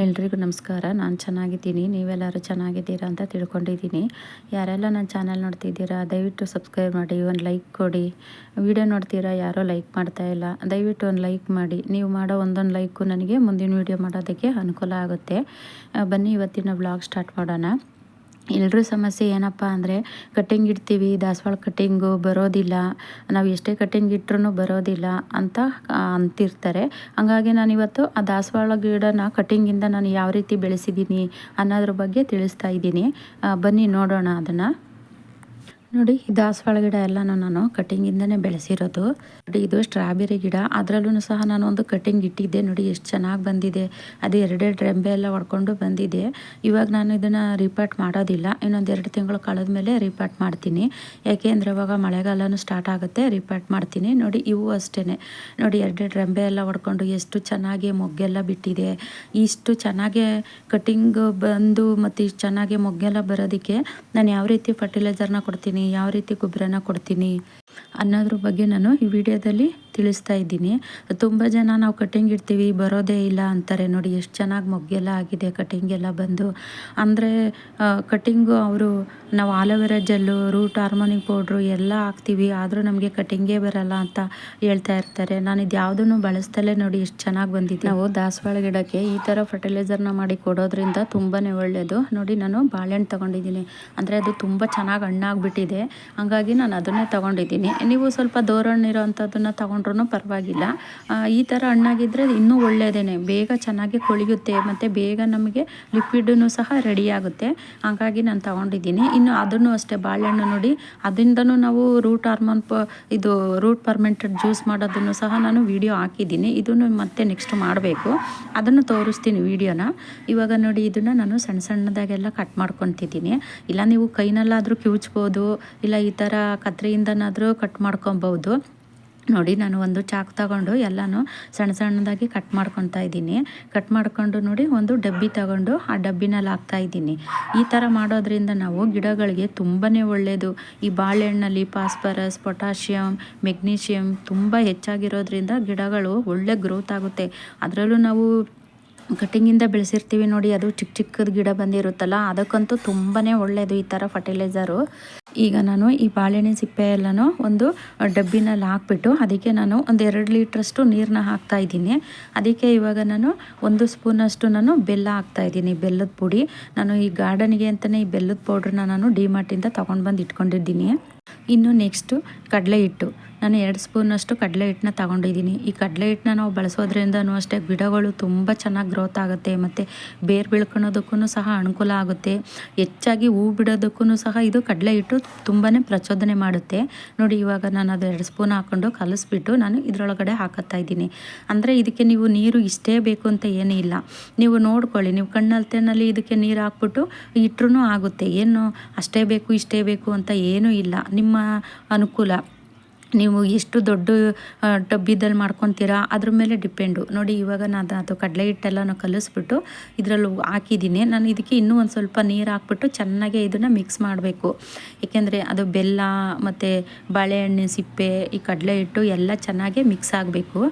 ಎಲ್ರಿಗೂ ನಮಸ್ಕಾರ. ನಾನು ಚೆನ್ನಾಗಿದ್ದೀನಿ. ನೀವೆಲ್ಲರೂ ಚೆನ್ನಾಗಿದ್ದೀರಾ ಅಂತ ತಿಳ್ಕೊಂಡಿದ್ದೀನಿ. ಯಾರೆಲ್ಲ ನನ್ನ ಚಾನಲ್ ನೋಡ್ತಿದ್ದೀರಾ, ದಯವಿಟ್ಟು ಸಬ್ಸ್ಕ್ರೈಬ್ ಮಾಡಿ, ಒಂದು ಲೈಕ್ ಕೊಡಿ. ವಿಡಿಯೋ ನೋಡ್ತೀರಾ, ಯಾರೋ ಲೈಕ್ ಮಾಡ್ತಾ ಇಲ್ಲ. ದಯವಿಟ್ಟು ಒಂದು ಲೈಕ್ ಮಾಡಿ. ನೀವು ಮಾಡೋ ಒಂದೊಂದು ಲೈಕು ನನಗೆ ಮುಂದಿನ ವೀಡಿಯೋ ಮಾಡೋದಕ್ಕೆ ಅನುಕೂಲ ಆಗುತ್ತೆ. ಬನ್ನಿ, ಇವತ್ತಿನ ಬ್ಲಾಗ್ ಸ್ಟಾರ್ಟ್ ಮಾಡೋಣ. ಎಲ್ಲರೂ ಸಮಸ್ಯೆ ಏನಪ್ಪ ಅಂದರೆ ಕಟ್ಟಿಂಗ್ ಇಡ್ತೀವಿ, ದಾಸವಾಳ ಕಟ್ಟಿಂಗು ಬರೋದಿಲ್ಲ, ನಾವು ಎಷ್ಟೇ ಕಟ್ಟಿಂಗ್ ಇಟ್ರೂ ಬರೋದಿಲ್ಲ ಅಂತ ಅಂತಿರ್ತಾರೆ. ಹಂಗಾಗಿ ನಾನಿವತ್ತು ಆ ದಾಸವಾಳ ಗಿಡನ ಕಟ್ಟಿಂಗಿಂದ ನಾನು ಯಾವ ರೀತಿ ಬೆಳೆಸಿದ್ದೀನಿ ಅನ್ನೋದ್ರ ಬಗ್ಗೆ ತಿಳಿಸ್ತಾ ಇದ್ದೀನಿ. ಬನ್ನಿ ನೋಡೋಣ ಅದನ್ನು. ನೋಡಿ, ಈ ದಾಸವಾಳ ಗಿಡ ಎಲ್ಲನೂ ನಾನು ಕಟ್ಟಿಂಗಿಂದನೇ ಬೆಳೆಸಿರೋದು. ನೋಡಿ, ಇದು ಸ್ಟ್ರಾಬೆರಿ ಗಿಡ. ಅದರಲ್ಲೂ ಸಹ ನಾನು ಒಂದು ಕಟ್ಟಿಂಗ್ ಇಟ್ಟಿದ್ದೆ. ನೋಡಿ, ಎಷ್ಟು ಚೆನ್ನಾಗಿ ಬಂದಿದೆ. ಅದು ಎರಡೆರಡು ರೆಂಬೆ ಎಲ್ಲ ಹೊಡ್ಕೊಂಡು ಬಂದಿದೆ. ಇವಾಗ ನಾನು ಇದನ್ನು ರಿಪಾರ್ಟ್ ಮಾಡೋದಿಲ್ಲ. ಇನ್ನೊಂದು ಎರಡು ತಿಂಗಳು ಕಳೆದ ಮೇಲೆ ರಿಪಾರ್ಟ್ ಮಾಡ್ತೀನಿ. ಯಾಕೆ ಇವಾಗ ಮಳೆಗಾಲನೂ ಸ್ಟಾರ್ಟ್ ಆಗುತ್ತೆ. ರಿಪಾರ್ಟ್ ಮಾಡ್ತೀನಿ. ನೋಡಿ, ಇವು ಅಷ್ಟೇ ನೋಡಿ, ಎರಡೆರಡು ರೆಂಬೆ ಎಲ್ಲ ಹೊಡ್ಕೊಂಡು ಎಷ್ಟು ಚೆನ್ನಾಗಿ ಮೊಗ್ಗೆಲ್ಲ ಬಿಟ್ಟಿದೆ. ಇಷ್ಟು ಚೆನ್ನಾಗೆ ಕಟ್ಟಿಂಗ್ ಬಂದು ಮತ್ತು ಇಷ್ಟು ಚೆನ್ನಾಗಿ ಮೊಗ್ಗೆಲ್ಲ ಬರೋದಕ್ಕೆ ನಾನು ಯಾವ ರೀತಿ ಫರ್ಟಿಲೈಸರ್ನ ಕೊಡ್ತೀನಿ? ಯಾವ ರೀತಿ ಗೊಬ್ಬರನ ಕೊಡ್ತೀನಿ? ಅನ್ನೋದ್ರ ಬಗ್ಗೆ ನಾನು ಈ ವಿಡಿಯೋದಲ್ಲಿ ತಿಳಿಸ್ತಾ ಇದ್ದೀನಿ. ತುಂಬ ಜನ ನಾವು ಕಟಿಂಗ್ ಇಡ್ತೀವಿ, ಬರೋದೇ ಇಲ್ಲ ಅಂತಾರೆ. ನೋಡಿ, ಎಷ್ಟು ಚೆನ್ನಾಗಿ ಮೊಗ್ಗೆಲ್ಲ ಆಗಿದೆ ಕಟಿಂಗ್ ಎಲ್ಲ ಬಂದು. ಅಂದರೆ ಕಟಿಂಗು ಅವರು, ನಾವು aloe vera gel root hormonic powder ಎಲ್ಲ ಹಾಕ್ತೀವಿ. ಆದರೂ ನಮಗೆ ಕಟಿಂಗೇ ಬರಲ್ಲ ಅಂತ ಹೇಳ್ತಾ ಇರ್ತಾರೆ. ನಾನು ಇದು ಯಾವುದನ್ನು ಬಳಸ್ತಲೇ ನೋಡಿ ಎಷ್ಟು ಚೆನ್ನಾಗಿ ಬಂದಿದೆ. ನಾವು ದಾಸವಾಳ ಗಿಡಕ್ಕೆ ಈ ಥರ ಫರ್ಟಿಲೈಸರ್ನ ಮಾಡಿ ಕೊಡೋದ್ರಿಂದ ತುಂಬಾ ಒಳ್ಳೆಯದು ನೋಡಿ, ನಾನು ಬಾಳೆಹಣ್ಣು ತೊಗೊಂಡಿದ್ದೀನಿ. ಅಂದರೆ ಅದು ತುಂಬ ಚೆನ್ನಾಗಿ ಹಣ್ಣಾಗ್ಬಿಟ್ಟಿದೆ. ಹಾಗಾಗಿ ನಾನು ಅದನ್ನೇ ತೊಗೊಂಡಿದ್ದೀನಿ. ನೀವು ಸ್ವಲ್ಪ ದೋರಣ್ಣಿರೋ ಅಂಥದ್ದನ್ನು ತಗೊಂಡ್ರೂ ಪರವಾಗಿಲ್ಲ. ಈ ಥರ ಹಣ್ಣಾಗಿದ್ದರೆ ಇನ್ನೂ ಒಳ್ಳೆಯದೇ ಬೇಗ ಚೆನ್ನಾಗಿ ಕೊಳಿಯುತ್ತೆ, ಮತ್ತು ಬೇಗ ನಮಗೆ ಲಿಕ್ವಿಡೂ ಸಹ ರೆಡಿ ಆಗುತ್ತೆ. ಹಾಗಾಗಿ ನಾನು ತೊಗೊಂಡಿದ್ದೀನಿ. ಇನ್ನು ಅದನ್ನು ಅಷ್ಟೇ, ಬಾಳೆಹಣ್ಣು ನೋಡಿ. ಅದರಿಂದನೂ ನಾವು ರೂಟ್ ಹಾರ್ಮೋನ್ ಪ, ಇದು ರೂಟ್ ಪರ್ಮೆಂಟೆಡ್ ಜ್ಯೂಸ್ ಮಾಡೋದನ್ನು ಸಹ ನಾನು ವಿಡಿಯೋ ಹಾಕಿದ್ದೀನಿ. ಇದನ್ನು ಮತ್ತೆ ನೆಕ್ಸ್ಟ್ ಮಾಡಬೇಕು. ಅದನ್ನು ತೋರಿಸ್ತೀನಿ ವಿಡಿಯೋನ ಇವಾಗ ನೋಡಿ, ಇದನ್ನು ನಾನು ಸಣ್ಣ ಸಣ್ಣದಾಗೆಲ್ಲ ಕಟ್ ಮಾಡ್ಕೊತಿದ್ದೀನಿ. ಇಲ್ಲ ನೀವು ಕೈನಲ್ಲಾದರೂ ಕಿವುಚ್ಬೋದು, ಇಲ್ಲ ಈ ಥರ ಕತ್ರಿಯಿಂದನಾದರೂ ಕಟ್ ಮಾಡ್ಕೊಬೋದು ನೋಡಿ, ನಾನು ಒಂದು ಚಾಕು ತಗೊಂಡು ಎಲ್ಲನೂ ಸಣ್ಣ ಸಣ್ಣದಾಗಿ ಕಟ್ ಮಾಡ್ಕೊತಾ ಇದ್ದೀನಿ. ಕಟ್ ಮಾಡ್ಕೊಂಡು ನೋಡಿ, ಒಂದು ಡಬ್ಬಿ ತಗೊಂಡು ಆ ಡಬ್ಬಿನಲ್ಲಿ ಹಾಕ್ತಾ ಇದ್ದೀನಿ. ಈ ಥರ ಮಾಡೋದ್ರಿಂದ ನಾವು ಗಿಡಗಳಿಗೆ ತುಂಬಾ ಒಳ್ಳೆಯದು ಈ ಬಾಳೆಹಣ್ಣಲ್ಲಿ ಫಾಸ್ಫರಸ್ ಪೊಟ್ಯಾಷಿಯಮ್ ಮೆಗ್ನೀಷಿಯಮ್ ತುಂಬ ಹೆಚ್ಚಾಗಿರೋದ್ರಿಂದ ಗಿಡಗಳು ಒಳ್ಳೆ ಗ್ರೋತ್ ಆಗುತ್ತೆ. ಅದರಲ್ಲೂ ನಾವು ಕಟ್ಟಿಂಗಿಂದ ಬೆಳೆಸಿರ್ತೀವಿ ನೋಡಿ, ಅದು ಚಿಕ್ಕ ಚಿಕ್ಕದ ಗಿಡ ಬಂದಿರುತ್ತಲ್ಲ, ಅದಕ್ಕಂತೂ ತುಂಬಾ ಒಳ್ಳೆಯದು ಈ ಥರ ಫರ್ಟಿಲೈಸರು ಈಗ ನಾನು ಈ ಬಾಳೆಹಣ್ಣಿನ ಸಿಪ್ಪೆ ಎಲ್ಲನೂ ಒಂದು ಡಬ್ಬಿನಲ್ಲಿ ಹಾಕ್ಬಿಟ್ಟು ಅದಕ್ಕೆ ನಾನು ಒಂದು ಎರಡು ಲೀಟ್ರಷ್ಟು ನೀರನ್ನ ಹಾಕ್ತಾ ಇದ್ದೀನಿ. ಅದಕ್ಕೆ ಇವಾಗ ನಾನು ಒಂದು ಸ್ಪೂನಷ್ಟು ನಾನು ಬೆಲ್ಲ ಹಾಕ್ತಾ ಇದ್ದೀನಿ, ಬೆಲ್ಲದ ಪುಡಿ. ನಾನು ಈ ಗಾರ್ಡನಿಗೆ ಅಂತಲೇ ಈ ಬೆಲ್ಲದ ಪೌಡ್ರನ್ನ ನಾನು ಡಿಮಾರ್ಟಿಂದ ತೊಗೊಂಡು ಬಂದು ಇಟ್ಕೊಂಡಿದ್ದೀನಿ. ಇನ್ನು ನೆಕ್ಸ್ಟು ಕಡಲೆ ಹಿಟ್ಟು. ನಾನು ಎರಡು ಸ್ಪೂನಷ್ಟು ಕಡಲೆ ಹಿಟ್ಟನ್ನ ತಗೊಂಡಿದ್ದೀನಿ. ಈ ಕಡಲೆ ಹಿಟ್ಟನ್ನ ನಾವು ಬಳಸೋದ್ರಿಂದನೂ ಅಷ್ಟೇ ಗಿಡಗಳು ತುಂಬ ಚೆನ್ನಾಗಿ ಗ್ರೋತ್ ಆಗುತ್ತೆ. ಮತ್ತು ಬೇರು ಬೆಳ್ಕೊಳೋದಕ್ಕೂ ಸಹ ಅನುಕೂಲ ಆಗುತ್ತೆ. ಹೆಚ್ಚಾಗಿ ಹೂ ಬಿಡೋದಕ್ಕೂ ಸಹ ಇದು ಕಡಲೆ ಹಿಟ್ಟು ತುಂಬಾ ಪ್ರಚೋದನೆ ಮಾಡುತ್ತೆ. ನೋಡಿ, ಇವಾಗ ನಾನು ಅದು ಎರಡು ಸ್ಪೂನ್ ಹಾಕ್ಕೊಂಡು ಕಲಿಸ್ಬಿಟ್ಟು ನಾನು ಇದರೊಳಗಡೆ ಹಾಕುತ್ತಾ ಇದ್ದೀನಿ. ಅಂದರೆ ಇದಕ್ಕೆ ನೀವು ನೀರು ಇಷ್ಟೇ ಬೇಕು ಅಂತ ಏನೂ ಇಲ್ಲ. ನೀವು ನೋಡ್ಕೊಳ್ಳಿ, ನೀವು ಕಣ್ಣಲ್ತೇನಲ್ಲಿ ಇದಕ್ಕೆ ನೀರು ಹಾಕ್ಬಿಟ್ಟು ಇಟ್ಟರೂ ಆಗುತ್ತೆ. ಏನು ಅಷ್ಟೇ ಬೇಕು, ಇಷ್ಟೇ ಬೇಕು ಅಂತ ಏನೂ ಇಲ್ಲ. ನಿಮ್ಮ ಅನುಕೂಲ. ನೀವು ಎಷ್ಟು ದೊಡ್ಡ ಡಬ್ಬಿದಲ್ಲಿ ಮಾಡ್ಕೊತೀರಾ, ಅದ್ರ ಮೇಲೆ ಡಿಪೆಂಡು. ನೋಡಿ, ಇವಾಗ ನಾನು ಅದು ಕಡಲೆ ಹಿಟ್ಟೆಲ್ಲನೂ ಕಲಿಸ್ಬಿಟ್ಟು ಇದರಲ್ಲಿ ಹಾಕಿದ್ದೀನಿ. ನಾನು ಇದಕ್ಕೆ ಇನ್ನೂ ಒಂದು ಸ್ವಲ್ಪ ನೀರು ಹಾಕ್ಬಿಟ್ಟು ಚೆನ್ನಾಗಿ ಇದನ್ನು ಮಿಕ್ಸ್ ಮಾಡಬೇಕು. ಏಕೆಂದರೆ ಅದು ಬೆಲ್ಲ ಮತ್ತು ಬಾಳೆಹಣ್ಣು ಸಿಪ್ಪೆ, ಈ ಕಡಲೆ ಹಿಟ್ಟು ಎಲ್ಲ ಚೆನ್ನಾಗಿ ಮಿಕ್ಸ್ ಆಗಬೇಕು.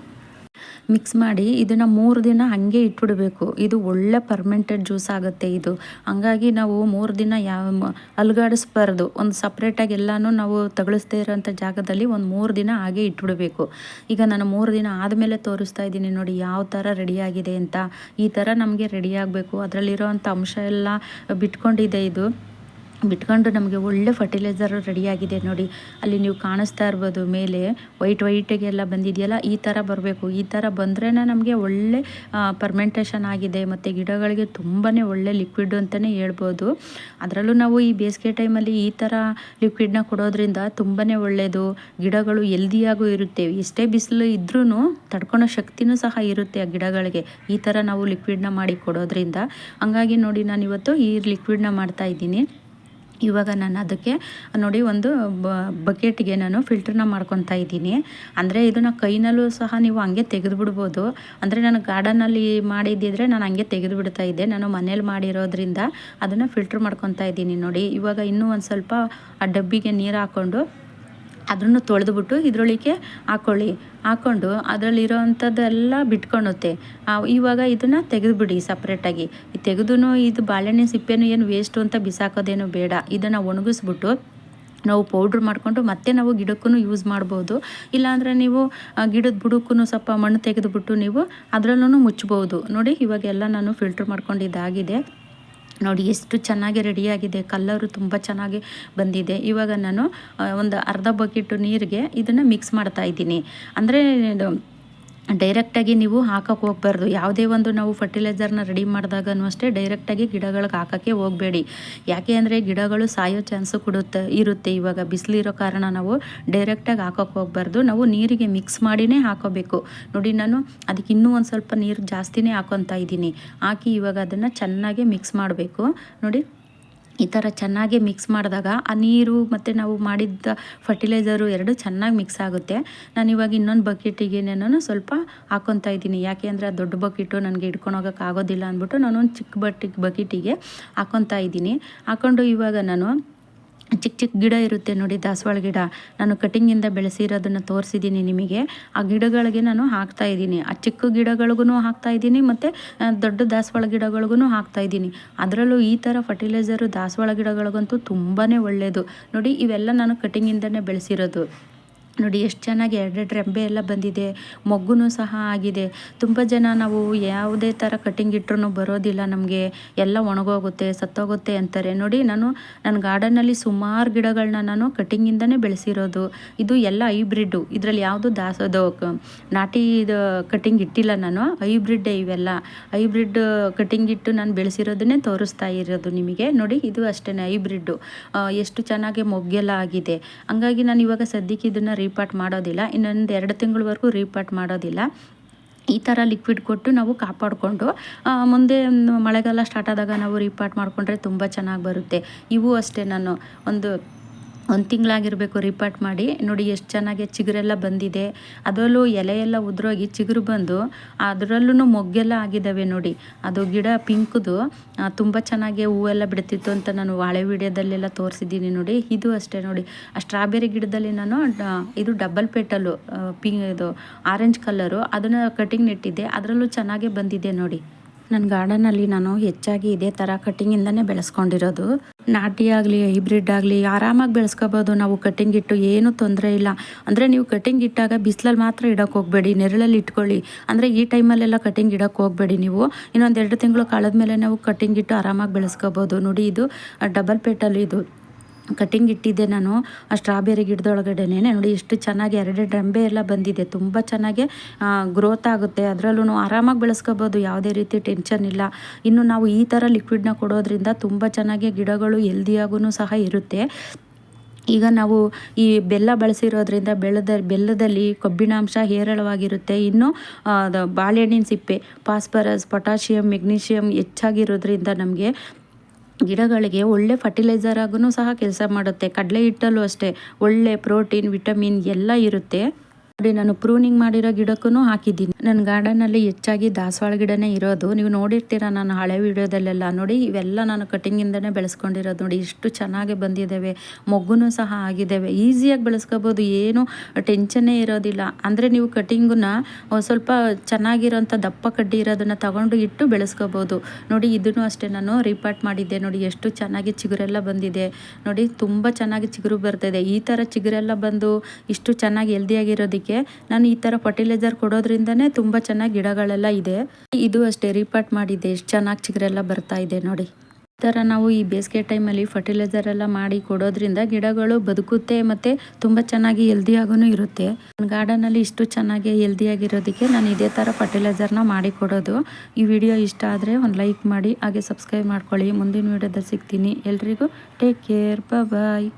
ಮಿಕ್ಸ್ ಮಾಡಿ ಇದನ್ನು ಮೂರು ದಿನ ಹಾಗೆ ಇಟ್ಬಿಡಬೇಕು. ಇದು ಒಳ್ಳೆ ಪರ್ಮೆಂಟೆಡ್ ಜ್ಯೂಸ್ ಆಗುತ್ತೆ ಇದು. ಹಂಗಾಗಿ ನಾವು ಮೂರು ದಿನ ಯಾವ ಅಲುಗಾಡಿಸ್ಬಾರ್ದು. ಒಂದು ಸಪ್ರೇಟಾಗಿ ಎಲ್ಲನೂ ನಾವು ತಗಳಿಸ್ದೇ ಇರೋಂಥ ಜಾಗದಲ್ಲಿ ಒಂದು ಮೂರು ದಿನ ಹಾಗೆ ಇಟ್ಬಿಡಬೇಕು. ಈಗ ನಾನು ಮೂರು ದಿನ ಆದಮೇಲೆ ತೋರಿಸ್ತಾ ಇದ್ದೀನಿ ನೋಡಿ ಯಾವ ಥರ ರೆಡಿಯಾಗಿದೆ ಅಂತ. ಈ ಥರ ನಮಗೆ ರೆಡಿ ಆಗಬೇಕು. ಅದರಲ್ಲಿರೋವಂಥ ಅಂಶ ಎಲ್ಲ ಬಿಟ್ಕೊಂಡಿದೆ ಇದು. ಬಿಟ್ಕೊಂಡು ನಮಗೆ ಒಳ್ಳೆ ಫರ್ಟಿಲೈಸರ್ ರೆಡಿಯಾಗಿದೆ ನೋಡಿ. ಅಲ್ಲಿ ನೀವು ಕಾಣಿಸ್ತಾ ಇರ್ಬೋದು ಮೇಲೆ. ವೈಟ್ ವೈಟಿಗೆಲ್ಲ ಬಂದಿದೆಯಲ್ಲ, ಈ ಥರ ಬರಬೇಕು. ಈ ಥರ ಬಂದ್ರೇ ನಮಗೆ ಒಳ್ಳೆ ಪರ್ಮೆಂಟೇಷನ್ ಆಗಿದೆ. ಮತ್ತು ಗಿಡಗಳಿಗೆ ತುಂಬಾ ಒಳ್ಳೆ ಲಿಕ್ವಿಡ್ ಅಂತಲೇ ಹೇಳ್ಬೋದು. ಅದರಲ್ಲೂ ನಾವು ಈ ಬೇಸಿಗೆ ಟೈಮಲ್ಲಿ ಈ ಥರ ಲಿಕ್ವಿಡ್ನ ಕೊಡೋದ್ರಿಂದ ತುಂಬಾ ಒಳ್ಳೆಯದು ಗಿಡಗಳು ಎಲ್ದಿಯಾಗೂ ಇರುತ್ತೆ. ಎಷ್ಟೇ ಬಿಸಿಲು ಇದ್ರೂ ತಡ್ಕೊಳೋ ಶಕ್ತಿನೂ ಸಹ ಇರುತ್ತೆ ಆ ಗಿಡಗಳಿಗೆ. ಈ ಥರ ನಾವು ಲಿಕ್ವಿಡ್ನ ಮಾಡಿ ಕೊಡೋದ್ರಿಂದ. ಹಂಗಾಗಿ ನೋಡಿ ನಾನು ಇವತ್ತು ಈ ಲಿಕ್ವಿಡ್ನ ಮಾಡ್ತಾ ಇದ್ದೀನಿ. ಇವಾಗ ನಾನು ಅದಕ್ಕೆ ನೋಡಿ ಒಂದು ಬಕೆಟ್ಗೆ ನಾನು ಫಿಲ್ಟ್ರನ್ನ ಮಾಡ್ಕೊತಾ ಇದ್ದೀನಿ. ಅಂದರೆ ಇದನ್ನು ಕೈನಲ್ಲೂ ಸಹ ನೀವು ಹಂಗೆ ತೆಗೆದು ಬಿಡ್ಬೋದು ಅಂದರೆ ನಾನು ಗಾರ್ಡನಲ್ಲಿ ಮಾಡಿದ್ದಿದ್ರೆ ನಾನು ಹಂಗೆ ತೆಗೆದು ಬಿಡ್ತಾ ಇದ್ದೆ. ನಾನು ಮನೇಲಿ ಮಾಡಿರೋದ್ರಿಂದ ಅದನ್ನು ಫಿಲ್ಟ್ರ್ ಮಾಡ್ಕೊತಾ ಇದ್ದೀನಿ ನೋಡಿ. ಇವಾಗ ಇನ್ನೂ ಒಂದು ಸ್ವಲ್ಪ ಆ ಡಬ್ಬಿಗೆ ನೀರು ಹಾಕ್ಕೊಂಡು ಅದನ್ನು ತೊಳೆದುಬಿಟ್ಟು ಇದರೊಳಗೆ ಹಾಕ್ಕೊಳ್ಳಿ ಹಾಕ್ಕೊಂಡು ಅದರಲ್ಲಿರೋ ಅಂಥದ್ದೆಲ್ಲ ಬಿಟ್ಕೊಳುತ್ತೆ ಇವಾಗ ಇದನ್ನು ತೆಗೆದುಬಿಡಿ ಸಪ್ರೇಟಾಗಿ. ತೆಗೆದು ಇದು ಬಾಳೆಹಣ್ಣಿನ ಸಿಪ್ಪೆನೂ ಏನು ವೇಸ್ಟು ಅಂತ ಬಿಸಾಕೋದೇನು ಬೇಡ. ಇದನ್ನು ಒಣಗಿಸ್ಬಿಟ್ಟು ನಾವು ಪೌಡ್ರ್ ಮಾಡಿಕೊಂಡು ಮತ್ತೆ ನಾವು ಗಿಡಕ್ಕೂ ಯೂಸ್ ಮಾಡ್ಬೋದು. ಇಲ್ಲಾಂದರೆ ನೀವು ಗಿಡದ ಬುಡಕ್ಕೂ ಸ್ವಲ್ಪ ಮಣ್ಣು ತೆಗೆದುಬಿಟ್ಟು ನೀವು ಅದರಲ್ಲೂ ಮುಚ್ಬೋದು. ನೋಡಿ ಇವಾಗೆಲ್ಲ ನಾನು ಫಿಲ್ಟ್ರ್ ಮಾಡ್ಕೊಂಡಿದ್ದಾಗಿದೆ. ನೋಡಿ, ಎಷ್ಟು ಚೆನ್ನಾಗಿ ರೆಡಿಯಾಗಿದೆ. ಕಲ್ಲರು ತುಂಬ ಚೆನ್ನಾಗಿ ಬಂದಿದೆ. ಇವಾಗ ನಾನು ಒಂದು ಅರ್ಧ ಬಕೆಟು ನೀರಿಗೆ ಇದನ್ನು ಮಿಕ್ಸ್ ಮಾಡ್ತಾ ಇದ್ದೀನಿ. ಅಂದರೆ ಡೈರೆಕ್ಟಾಗಿ ನೀವು ಹಾಕಕ್ಕೆ ಹೋಗ್ಬಾರ್ದು. ಯಾವುದೇ ಒಂದು ನಾವು ಫರ್ಟಿಲೈಸರ್ನ ರೆಡಿ ಮಾಡಿದಾಗನೂ ಅಷ್ಟೇ ಡೈರೆಕ್ಟಾಗಿ ಗಿಡಗಳಿಗೆ ಹಾಕೋಕ್ಕೆ ಹೋಗಬೇಡಿ. ಯಾಕೆ ಅಂದರೆ ಗಿಡಗಳು ಸಾಯೋ ಚಾನ್ಸು ಕೊಡುತ್ತೆ, ಇರುತ್ತೆ ಇವಾಗ. ಬಿಸಿಲಿರೋ ಕಾರಣ ನಾವು ಡೈರೆಕ್ಟಾಗಿ ಹಾಕೋಕೆ ಹೋಗ್ಬಾರ್ದು. ನಾವು ನೀರಿಗೆ ಮಿಕ್ಸ್ ಮಾಡಿನೇ ಹಾಕೋಬೇಕು. ನೋಡಿ, ನಾನು ಅದಕ್ಕೆ ಇನ್ನೂ ಒಂದು ಸ್ವಲ್ಪ ನೀರು ಜಾಸ್ತಿನೇ ಹಾಕೊತಾ ಇದ್ದೀನಿ. ಹಾಕಿ ಇವಾಗ ಅದನ್ನು ಚೆನ್ನಾಗಿ ಮಿಕ್ಸ್ ಮಾಡಬೇಕು. ನೋಡಿ. ಈ ಥರ ಚೆನ್ನಾಗಿ ಮಿಕ್ಸ್ ಮಾಡಿದಾಗ ಆ ನೀರು ಮತ್ತು ನಾವು ಮಾಡಿದ್ದ ಫರ್ಟಿಲೈಸರು ಎರಡು ಚೆನ್ನಾಗಿ ಮಿಕ್ಸ್ ಆಗುತ್ತೆ. ನಾನು ಇವಾಗ ಇನ್ನೊಂದು ಬಕೆಟಿಗೆ ನಾನು ಸ್ವಲ್ಪ ಹಾಕ್ಕೊತಾ ಇದ್ದೀನಿ. ಯಾಕೆ ಅಂದರೆ ಆ ದೊಡ್ಡ ಬಕೆಟು ನನಗೆ ಹೋಗೋಕೆ ಆಗೋದಿಲ್ಲ ಅಂದ್ಬಿಟ್ಟು ನಾನು ಒಂದು ಚಿಕ್ಕ ಬಟ್ಟಿ ಬಕೆಟಿಗೆ ಹಾಕ್ಕೊತಾ ಇದ್ದೀನಿ. ಹಾಕ್ಕೊಂಡು ಇವಾಗ ನಾನು ಚಿಕ್ಕ ಚಿಕ್ಕ ಗಿಡ ಇರುತ್ತೆ ನೋಡಿ ದಾಸವಾಳ ಗಿಡ. ನಾನು ಕಟಿಂಗಿಂದ ಬೆಳೆಸಿರೋದನ್ನು ತೋರಿಸಿದ್ದೀನಿ ನಿಮಗೆ. ಆ ಗಿಡಗಳಿಗೆ ನಾನು ಹಾಕ್ತಾ ಇದ್ದೀನಿ. ಆ ಚಿಕ್ಕ ಗಿಡಗಳಿಗೂ ಹಾಕ್ತಾ ಇದ್ದೀನಿ ಮತ್ತು ದೊಡ್ಡ ದಾಸವಾಳ ಗಿಡಗಳಿಗೂ ಹಾಕ್ತಾ ಇದ್ದೀನಿ. ಅದರಲ್ಲೂ ಈ ಥರ ಫರ್ಟಿಲೈಸರು ದಾಸವಾಳ ಗಿಡಗಳಿಗಂತೂ ತುಂಬಾ ಒಳ್ಳೆಯದು ನೋಡಿ ಇವೆಲ್ಲ ನಾನು ಕಟಿಂಗಿಂದನೇ ಬೆಳೆಸಿರೋದು. ನೋಡಿ ಎಷ್ಟು ಚೆನ್ನಾಗಿ ಎರಡೆರಡು ರೆಂಬೆ ಎಲ್ಲ ಬಂದಿದೆ ಮೊಗ್ಗು ಸಹ ಆಗಿದೆ. ತುಂಬ ಜನ ನಾವು ಯಾವುದೇ ಥರ ಕಟಿಂಗ್ ಇಟ್ಟರು ಬರೋದಿಲ್ಲ ನಮಗೆ. ಎಲ್ಲ ಒಣಗೋಗುತ್ತೆ, ಸತ್ತೋಗುತ್ತೆ ಅಂತಾರೆ. ನೋಡಿ ನಾನು ನನ್ನ ಗಾರ್ಡನಲ್ಲಿ ಸುಮಾರು ಗಿಡಗಳನ್ನ ನಾನು ಕಟಿಂಗಿಂದನೇ ಬೆಳೆಸಿರೋದು. ಇದು ಎಲ್ಲ ಹೈಬ್ರಿಡ್ಡು ಇದರಲ್ಲಿ ಯಾವುದು ದಾಸೋದು ನಾಟಿ ಇದು ಕಟಿಂಗ್ ಇಟ್ಟಿಲ್ಲ ನಾನು. ಹೈಬ್ರಿಡ್ಡೇ ಇವೆಲ್ಲ. ಹೈಬ್ರಿಡ್ ಕಟಿಂಗ್ ಇಟ್ಟು ನಾನು ಬೆಳೆಸಿರೋದನ್ನೇ ತೋರಿಸ್ತಾ ಇರೋದು ನಿಮಗೆ. ನೋಡಿ ಇದು ಅಷ್ಟೇ ಹೈಬ್ರಿಡ್ಡು ಎಷ್ಟು ಚೆನ್ನಾಗಿ ಮೊಗ್ಗೆಲ್ಲ ಆಗಿದೆ. ಹಂಗಾಗಿ ನಾನು ಇವಾಗ ಸದ್ಯಕ್ಕೆ ಇದನ್ನು ರೀಪಾಟ್ ಮಾಡೋದಿಲ್ಲ. ಇನ್ನೊಂದು ಎರಡು ತಿಂಗಳವರೆಗೂ ರೀಪಾಟ್ ಮಾಡೋದಿಲ್ಲ. ಈ ಥರ ಲಿಕ್ವಿಡ್ ಕೊಟ್ಟು ನಾವು ಕಾಪಾಡಿಕೊಂಡು ಮುಂದೆ ಮಳೆಗಾಲ ಸ್ಟಾರ್ಟ್ ಆದಾಗ ನಾವು ರೀಪಾಟ್ ಮಾಡಿಕೊಂಡ್ರೆ ತುಂಬ ಚೆನ್ನಾಗಿ ಬರುತ್ತೆ. ಇವು ಅಷ್ಟೇ ನಾನು ಒಂದು ಒಂದು ತಿಂಗಳಾಗಿರಬೇಕು ರಿಪಾರ್ಟ್ ಮಾಡಿ. ನೋಡಿ ಎಷ್ಟು ಚೆನ್ನಾಗಿ ಚಿಗುರೆಲ್ಲ ಬಂದಿದೆ. ಅದರಲ್ಲೂ ಎಲೆ ಎಲ್ಲ ಉದುರೋಗಿ ಚಿಗುರು ಬಂದು ಅದರಲ್ಲೂ ಮೊಗ್ಗೆಲ್ಲ ಆಗಿದ್ದಾವೆ ನೋಡಿ. ಅದು ಗಿಡ ಪಿಂಕ್ದು. ತುಂಬ ಚೆನ್ನಾಗಿ ಹೂವೆಲ್ಲ ಬಿಡ್ತಿತ್ತು ಅಂತ ನಾನು ಹಳೆ ವಿಡಿಯೋದಲ್ಲೆಲ್ಲ ತೋರಿಸಿದ್ದೀನಿ ನೋಡಿ. ಇದು ಅಷ್ಟೇ ನೋಡಿ. ಆ ಸ್ಟ್ರಾಬೆರಿ ಗಿಡದಲ್ಲಿ ನಾನು ಇದು ಡಬಲ್ ಪೇಟಲ್ಲು ಪಿಂಕ್ ಇದು ಆರೆಂಜ್ ಕಲರು ಅದನ್ನು ಕಟಿಂಗ್ ನೆಟ್ಟಿದ್ದೆ. ಅದರಲ್ಲೂ ಚೆನ್ನಾಗೇ ಬಂದಿದೆ ನೋಡಿ. ನನ್ನ ಗಾರ್ಡನಲ್ಲಿ ನಾನು ಹೆಚ್ಚಾಗಿ ಇದೇ ಥರ ಕಟ್ಟಿಂಗಿಂದನೇ ಬೆಳೆಸ್ಕೊಂಡಿರೋದು. ನಾಟಿ ಆಗಲಿ ಹೈಬ್ರಿಡ್ ಆಗಲಿ, ಆರಾಮಾಗಿ ಬೆಳೆಸ್ಕೋಬೋದು. ನಾವು ಕಟ್ಟಿಂಗ್ ಇಟ್ಟು ಏನೂ ತೊಂದರೆ ಇಲ್ಲ. ಅಂದರೆ ನೀವು ಕಟ್ಟಿಂಗ್ ಇಟ್ಟಾಗ ಬಿಸಿಲಲ್ಲಿ ಮಾತ್ರ ಇಡೋಕೆ ಹೋಗಬೇಡಿ. ನೆರಳಲ್ಲಿ ಇಟ್ಕೊಳ್ಳಿ. ಅಂದರೆ ಈ ಟೈಮಲ್ಲೆಲ್ಲ ಕಟ್ಟಿಂಗ್ ಇಡೋಕೆ ಹೋಗಬೇಡಿ ನೀವು. ಇನ್ನೊಂದು ಎರಡು ತಿಂಗಳು ಕಳೆದ್ಮೇಲೆ ನಾವು ಕಟ್ಟಿಂಗ್ ಇಟ್ಟು ಆರಾಮಾಗಿ ಬೆಳೆಸ್ಕೋಬೋದು. ನೋಡಿ ಇದು ಡಬಲ್ ಪೇಟಲ್ಲಿ ಇದು. ಕಟಿಂಗ್ ಇಟ್ಟಿದ್ದೆ ನಾನು, ಆ ಸ್ಟ್ರಾಬೆರಿ ಗಿಡದೊಳಗಡೆ ನೋಡಿ, ಎಷ್ಟು ಚೆನ್ನಾಗಿ ಎರಡೆರಡು ರೆಂಬೆ ಎಲ್ಲ ಬಂದಿದೆ. ತುಂಬ ಚೆನ್ನಾಗಿ ಗ್ರೋತ್ ಆಗುತ್ತೆ. ಅದರಲ್ಲೂ ಆರಾಮಾಗಿ ಬೆಳೆಸ್ಕೋಬೋದು. ಯಾವುದೇ ರೀತಿ ಟೆನ್ಷನ್ ಇಲ್ಲ. ಇನ್ನು ನಾವು ಈ ಥರ ಲಿಕ್ವಿಡ್ನ ಕೊಡೋದ್ರಿಂದ ತುಂಬ ಚೆನ್ನಾಗಿ ಗಿಡಗಳು ಎಲ್ದಿಯಾಗೂ ಸಹ ಇರುತ್ತೆ. ಈಗ ನಾವು ಈ ಬೆಲ್ಲ ಬಳಸಿರೋದ್ರಿಂದ ಬೆಲ್ಲದ ಬೆಲ್ಲದಲ್ಲಿ ಕೊಬ್ಬಿನಾಂಶ ಹೇರಳವಾಗಿರುತ್ತೆ. ಇನ್ನು ಬಾಳೆಹಣ್ಣಿನ ಸಿಪ್ಪೆ ಫಾಸ್ಫರಸ್ ಪೊಟ್ಯಾಷಿಯಮ್ ಮೆಗ್ನೀಷಿಯಂ ಹೆಚ್ಚಾಗಿರೋದ್ರಿಂದ ನಮಗೆ ಗಿಡಗಳಿಗೆ ಒಳ್ಳೆ ಫರ್ಟಿಲೈಸರ್ ಆಗೂ ಸಹ ಕೆಲಸ ಮಾಡುತ್ತೆ. ಕಡಲೆ ಹಿಟ್ಟಲ್ಲೂ ಅಷ್ಟೇ. ಒಳ್ಳೆ ಪ್ರೋಟೀನ್ ವಿಟಮಿನ್ ಎಲ್ಲ ಇರುತ್ತೆ. ನೋಡಿ ನಾನು ಪ್ರೂನಿಂಗ್ ಮಾಡಿರೋ ಗಿಡಕ್ಕೂ ಹಾಕಿದ್ದೀನಿ. ನನ್ನ ಗಾರ್ಡನಲ್ಲಿ ಹೆಚ್ಚಾಗಿ ದಾಸವಾಳ ಗಿಡನೇ ಇರೋದು. ನೀವು ನೋಡಿರ್ತೀರ ನಾನು ಹಳೆ ವಿಡಿಯೋದಲ್ಲೆಲ್ಲ. ನೋಡಿ, ಇವೆಲ್ಲ ನಾನು ಕಟಿಂಗಿಂದನೇ ಬೆಳೆಸ್ಕೊಂಡಿರೋದು. ನೋಡಿ, ಇಷ್ಟು ಚೆನ್ನಾಗಿ ಬಂದಿದ್ದಾವೆ. ಮೊಗ್ಗುನೂ ಸಹ ಆಗಿದ್ದಾವೆ. ಈಸಿಯಾಗಿ ಬೆಳೆಸ್ಕೋಬೋದು. ಏನು ಟೆನ್ಷನ್ನೇ ಇರೋದಿಲ್ಲ. ಅಂದರೆ ನೀವು ಕಟಿಂಗನ್ನ ಸ್ವಲ್ಪ ಚೆನ್ನಾಗಿರೋಂಥ ದಪ್ಪ ಕಡ್ಡಿ ಇರೋದನ್ನು ತಗೊಂಡು ಇಟ್ಟು ಬೆಳೆಸ್ಕೋಬೋದು. ನೋಡಿ, ಇದನ್ನು ಅಷ್ಟೇ ನಾನು ರಿಪಾರ್ಟ್ ಮಾಡಿದ್ದೆ. ನೋಡಿ, ಎಷ್ಟು ಚೆನ್ನಾಗಿ ಚಿಗುರೆಲ್ಲ ಬಂದಿದೆ. ನೋಡಿ, ತುಂಬ ಚೆನ್ನಾಗಿ ಚಿಗುರು ಬರ್ತಾಯಿದೆ ಈ ಥರ ಚಿಗುರೆಲ್ಲ ಬಂದು ಇಷ್ಟು ಚೆನ್ನಾಗಿ ಹೆಲ್ದಿಯಾಗಿರೋದಕ್ಕೆ ನಾನು ಈ ಥರ ಫರ್ಟಿಲೈಸರ್ ಕೊಡೋದ್ರಿಂದನೇ ತುಂಬ ಚೆನ್ನಾಗಿ ಗಿಡಗಳೆಲ್ಲ ಇದೆ. ಇದು ಅಷ್ಟೇ ರೀಪಾಟ್ ಮಾಡಿದೆ ಎಷ್ಟು ಚೆನ್ನಾಗಿ ಚಿಗರೆಲ್ಲ ಬರ್ತಾ ಇದೆ ನೋಡಿ. ಈ ಥರ ನಾವು ಈ ಬೇಸಿಗೆ ಟೈಮಲ್ಲಿ ಫರ್ಟಿಲೈಸರ್ ಎಲ್ಲ ಮಾಡಿ ಕೊಡೋದ್ರಿಂದ ಗಿಡಗಳು ಬದುಕುತ್ತೆ ಮತ್ತು ತುಂಬ ಚೆನ್ನಾಗಿ ಹೆಲ್ದಿಯಾಗೂ ಇರುತ್ತೆ. ನನ್ನ ಗಾರ್ಡನಲ್ಲಿ ಇಷ್ಟು ಚೆನ್ನಾಗಿ ಹೆಲ್ದಿಯಾಗಿರೋದಕ್ಕೆ ನಾನು ಇದೇ ಥರ ಫರ್ಟಿಲೈಸರ್ನ ಮಾಡಿ ಕೊಡೋದು. ಈ ವಿಡಿಯೋ ಇಷ್ಟ ಆದರೆ ಒಂದು ಲೈಕ್ ಮಾಡಿ, ಹಾಗೆ ಸಬ್ಸ್ಕ್ರೈಬ್ ಮಾಡ್ಕೊಳ್ಳಿ. ಮುಂದಿನ ವಿಡಿಯೋದಲ್ಲಿ ಸಿಗ್ತೀನಿ. ಎಲ್ರಿಗೂ ಟೇಕ್ ಕೇರ್ ಬಾಯ್